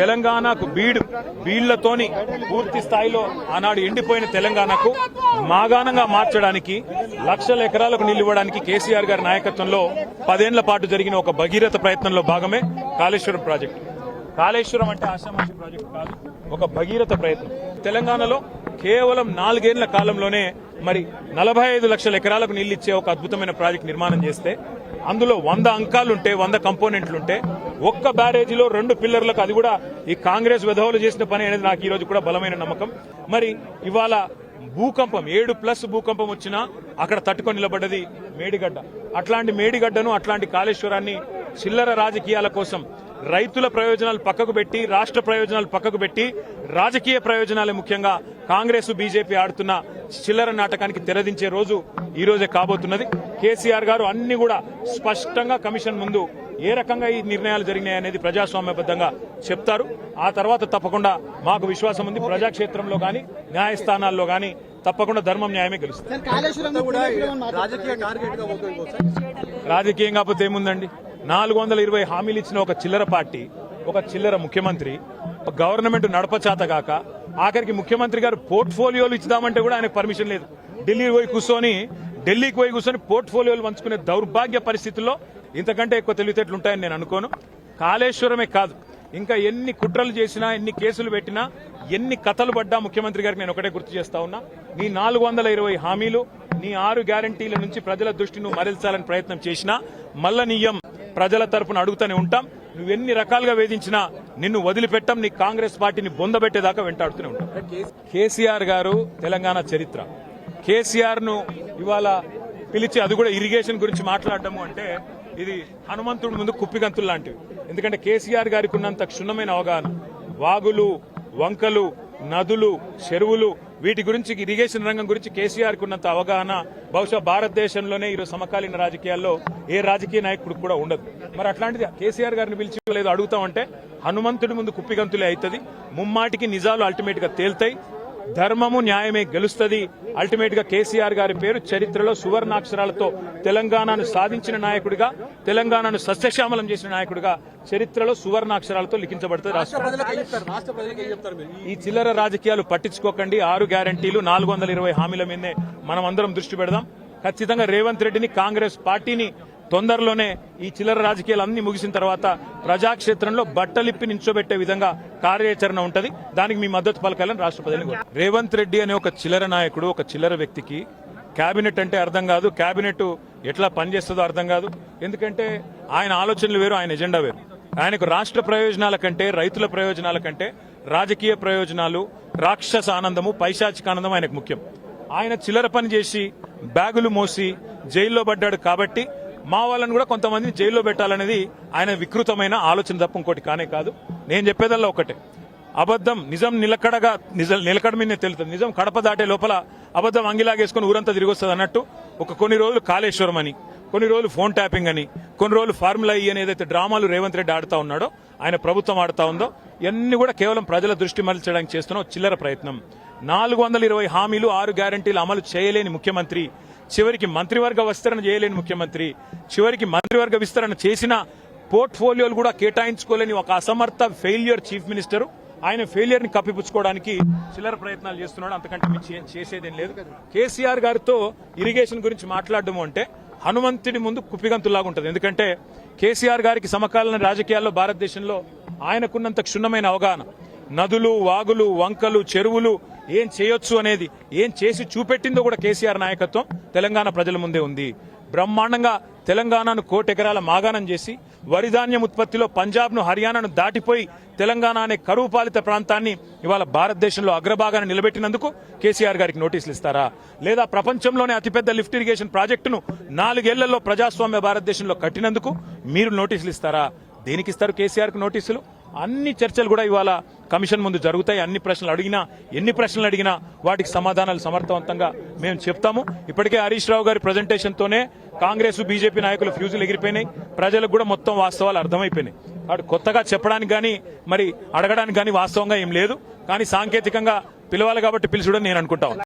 తెలంగాణకు బీడు బీళ్ళతోని పూర్తి స్థాయిలో ఆనాడు ఎండిపోయిన తెలంగాణకు మాగాణంగా మార్చడానికి లక్షల ఎకరాలకు నీళ్ళు ఇవ్వడానికి కేసీఆర్ గారి నాయకత్వంలో పదేళ్ళ పాటు జరిగిన ఒక భగీరథ ప్రయత్నంలో భాగమే కాళేశ్వరం ప్రాజెక్టు. కాళేశ్వరం అంటే ఆశామాషి ప్రాజెక్టు కాదు ఒక భగీరథ ప్రయత్నం. తెలంగాణలో కేవలం నాలుగేళ్ళ కాలంలోనే మరి నలభై ఐదు లక్షల ఎకరాలకు నీళ్ళు ఇచ్చే ఒక అద్భుతమైన ప్రాజెక్ట్ నిర్మాణం చేస్తే అందులో వంద అంకాలుంటే వంద కంపోనెంట్లుంటే ఒక్క బ్యారేజీలో రెండు పిల్లర్లకు అది కూడా ఈ కాంగ్రెస్ విధవులు చేసిన పని అనేది నాకు ఈ రోజు కూడా బలమైన నమ్మకం. మరి ఇవాళ భూకంపం ఏడు ప్లస్ భూకంపం వచ్చినా అక్కడ తట్టుకొని నిలబడ్డది మేడిగడ్డ. అట్లాంటి మేడిగడ్డను అట్లాంటి కాళేశ్వరాన్ని చిల్లర రాజకీయాల కోసం రైతుల ప్రయోజనాలు పక్కకు పెట్టి రాష్ట్ర ప్రయోజనాలు పక్కకు పెట్టి రాజకీయ ప్రయోజనాలే ముఖ్యంగా కాంగ్రెస్ బీజేపీ ఆడుతున్న చిల్లర నాటకానికి తెరదించే రోజు ఈ రోజే కాబోతున్నది. కేసీఆర్ గారు అన్ని కూడా స్పష్టంగా కమిషన్ ముందు ఏ రకంగా ఈ నిర్ణయాలు జరిగినాయనేది ప్రజాస్వామ్యబద్ధంగా చెప్తారు. ఆ తర్వాత తప్పకుండా మాకు విశ్వాసం ఉంది. ప్రజాక్షేత్రంలో గాని న్యాయస్థానాల్లో గాని తప్పకుండా ధర్మం న్యాయమే గెలుస్తుంది. సార్ కాళేశ్వరం కూడా రాజకీయ టార్గెట్గా ఉపయోగించవచ్చు రాజకీయం కాకపోతే ఏముందండి? నాలుగు వందల ఇరవై హామీలు ఇచ్చిన ఒక చిల్లర పార్టీ ఒక చిల్లర ముఖ్యమంత్రి ఒక గవర్నమెంట్ నడపచాత కాక ఆఖరికి ముఖ్యమంత్రి గారు పోర్ట్ఫోలియోలు ఇచ్చుదామంటే కూడా ఆయనకు పర్మిషన్ లేదు. ఢిల్లీ పోయి కూర్చొని ఢిల్లీకి పోయి కూర్చొని పోర్ట్ఫోలియోలు పంచుకునే దౌర్భాగ్య పరిస్థితుల్లో ఇంతకంటే ఎక్కువ తెలివితేటలు ఉంటాయని నేను అనుకోను. కాళేశ్వరమే కాదు ఇంకా ఎన్ని కుట్రలు చేసినా ఎన్ని కేసులు పెట్టినా ఎన్ని కథలు పడ్డా ముఖ్యమంత్రి గారికి నేను ఒకటే గుర్తు చేస్తా ఉన్నా. నీ నాలుగు వందల ఇరవై హామీలు నీ ఆరు గ్యారంటీల నుంచి ప్రజల దృష్టిని మరల్చాలని ప్రయత్నం చేసినా మల్లనీయం ప్రజల తరపున అడుగుతూనే ఉంటాం. నువ్వు ఎన్ని రకాలుగా వేధించినా నిన్ను వదిలిపెట్టం నీ కాంగ్రెస్ పార్టీని బొందబెట్టేదాకా వెంటాడుతూనే ఉంటాం. కేసీఆర్ గారు తెలంగాణ చరిత్ర. కేసీఆర్ను ఇవాళ పిలిచి అది కూడా ఇరిగేషన్ గురించి మాట్లాడటము అంటే ఇది హనుమంతుడి ముందు కుప్పిగంతులు లాంటివి. ఎందుకంటే కేసీఆర్ గారికి ఉన్నంత క్షుణ్ణమైన అవగాహన. వాగులు వంకలు నదులు చెరువులు వీటి గురించి ఇరిగేషన్ రంగం గురించి కేసీఆర్కు ఉన్నంత అవగాహన బహుశా భారతదేశంలోనే ఈరోజు సమకాలీన రాజకీయాల్లో ఏ రాజకీయ నాయకుడు కూడా ఉండదు. మరి అట్లాంటిది కేసీఆర్ గారిని పిలిచి లేదు అడుగుతామంటే హనుమంతుడి ముందు కుప్పిగంతులే అవుతుంది ముమ్మాటికి నిజాలు అల్టిమేట్గా తేల్తాయి. ధర్మము న్యాయమే గెలుస్తుంది. అల్టిమేట్గా కేసీఆర్ గారి పేరు చరిత్రలో సువర్ణాక్షరాలతో తెలంగాణను సాధించిన నాయకుడిగా తెలంగాణను సస్యశ్యామలం చేసిన నాయకుడిగా చరిత్రలో సువర్ణాక్షరాలతో లిఖించబడుతుంది రాష్ట్ర. ఈ చిల్లర రాజకీయాలు పట్టించుకోకండి. ఆరు గ్యారంటీలు నాలుగు వందల ఇరవై హామీల మీదే మనం అందరం దృష్టి పెడదాం. ఖచ్చితంగా రేవంత్ రెడ్డిని కాంగ్రెస్ పార్టీని తొందరలోనే ఈ చిల్లర రాజకీయాలు అన్ని ముగిసిన తర్వాత ప్రజాక్షేత్రంలో బట్టలిప్పి నించోబెట్టే విధంగా కార్యాచరణ ఉంటది. దానికి మీ మద్దతు పలకాలని రాష్ట్ర రేవంత్ రెడ్డి అనే ఒక చిల్లర నాయకుడు ఒక చిల్లర వ్యక్తికి కేబినెట్ అంటే అర్థం కాదు. కేబినెట్ ఎట్లా పనిచేస్తుందో అర్థం కాదు. ఎందుకంటే ఆయన ఆలోచనలు వేరు ఆయన ఎజెండా వేరు. ఆయనకు రాష్ట్ర ప్రయోజనాల కంటే రైతుల ప్రయోజనాల కంటే రాజకీయ ప్రయోజనాలు రాక్షస ఆనందము పైశాచిక ఆనందం ఆయనకు ముఖ్యం. ఆయన చిల్లర పని చేసి బ్యాగులు మోసి జైల్లో పడ్డాడు కాబట్టి మా వాళ్ళని కూడా కొంతమందిని జైల్లో పెట్టాలనేది ఆయన వికృతమైన ఆలోచన తప్ప ఇంకోటి కానే కాదు. నేను చెప్పేదల్లా ఒకటే. అబద్ధం నిజం నిలకడగా నిజం నిలకడ మీద తెలుస్తుంది నిజం కడప దాటే లోపల అబద్ధం అంగిలాగేసుకుని ఊరంతా తిరిగి వస్తుంది అన్నట్టు ఒక కొన్ని రోజులు కాళేశ్వరం అని కొన్ని రోజులు ఫోన్ ట్యాపింగ్ అని కొన్ని రోజులు ఫార్ములా ఈ అని ఏదైతే డ్రామాలు రేవంత్ రెడ్డి ఆడుతా ఉన్నాడో ఆయన ప్రభుత్వం ఆడుతా ఉందో ఇవన్నీ కూడా కేవలం ప్రజల దృష్టి మరల్చడానికి చేస్తున్న చిల్లర ప్రయత్నం. నాలుగు వందల ఇరవై హామీలు ఆరు గ్యారంటీలు అమలు చేయలేని ముఖ్యమంత్రి చివరికి మంత్రివర్గ విస్తరణ చేయలేని ముఖ్యమంత్రి చివరికి మంత్రివర్గ విస్తరణ చేసిన పోర్ట్ఫోలియోలు కూడా కేటాయించుకోలేని ఒక అసమర్థ ఫెయిల్యూర్ చీఫ్ మినిస్టర్. ఆయన ఫెయిలియర్ని కప్పిపుచ్చుకోవడానికి చిల్లర ప్రయత్నాలు చేస్తున్నాడు. అంతకంటే మించి ఏం చేసేదేం లేదు. కేసీఆర్ గారితో ఇరిగేషన్ గురించి మాట్లాడడం అంటే హనుమంతుడి ముందు కుప్పిగంతులాగా ఉంటుంది. ఎందుకంటే కేసీఆర్ గారికి సమకాలీన రాజకీయాల్లో భారతదేశంలో ఆయనకున్నంత క్షుణ్ణమైన అవగాహన. నదులు వాగులు వంకలు చెరువులు ఏం చేయొచ్చు అనేది ఏం చేసి చూపెట్టిందో కూడా కేసీఆర్ నాయకత్వం తెలంగాణ ప్రజల ముందే ఉంది. బ్రహ్మాండంగా తెలంగాణను కోటెకరాల మాగాణం చేసి వరిధాన్యం ఉత్పత్తిలో పంజాబ్ను హర్యానాను దాటిపోయి తెలంగాణ అనే కరువు పాలిత ప్రాంతాన్ని ఇవాళ భారతదేశంలో అగ్రభాగాన్ని నిలబెట్టినందుకు కేసీఆర్ గారికి నోటీసులు ఇస్తారా? లేదా ప్రపంచంలోనే అతిపెద్ద లిఫ్ట్ ఇరిగేషన్ ప్రాజెక్టును నాలుగేళ్ళలో ప్రజాస్వామ్య భారతదేశంలో కట్టినందుకు మీరు నోటీసులు ఇస్తారా? దేనికి ఇస్తారు కేసీఆర్కు నోటీసులు? అన్ని చర్చలు కూడా ఇవాళ కమిషన్ ముందు జరుగుతాయి. అన్ని ప్రశ్నలు అడిగినా ఎన్ని ప్రశ్నలు అడిగినా వాటికి సమాధానాలు సమర్థవంతంగా మేము చెప్తాము. ఇప్పటికే హరీష్ రావు గారి ప్రజెంటేషన్తోనే కాంగ్రెస్ బీజేపీ నాయకులు ఫ్యూజులు ఎగిరిపోయినాయి. ప్రజలకు కూడా మొత్తం వాస్తవాలు అర్థమైపోయినాయి. వాడు కొత్తగా చెప్పడానికి కానీ మరి అడగడానికి కానీ వాస్తవంగా ఏం లేదు. కానీ సాంకేతికంగా పిలవాలి కాబట్టి పిలుచుడని నేను అనుకుంటాను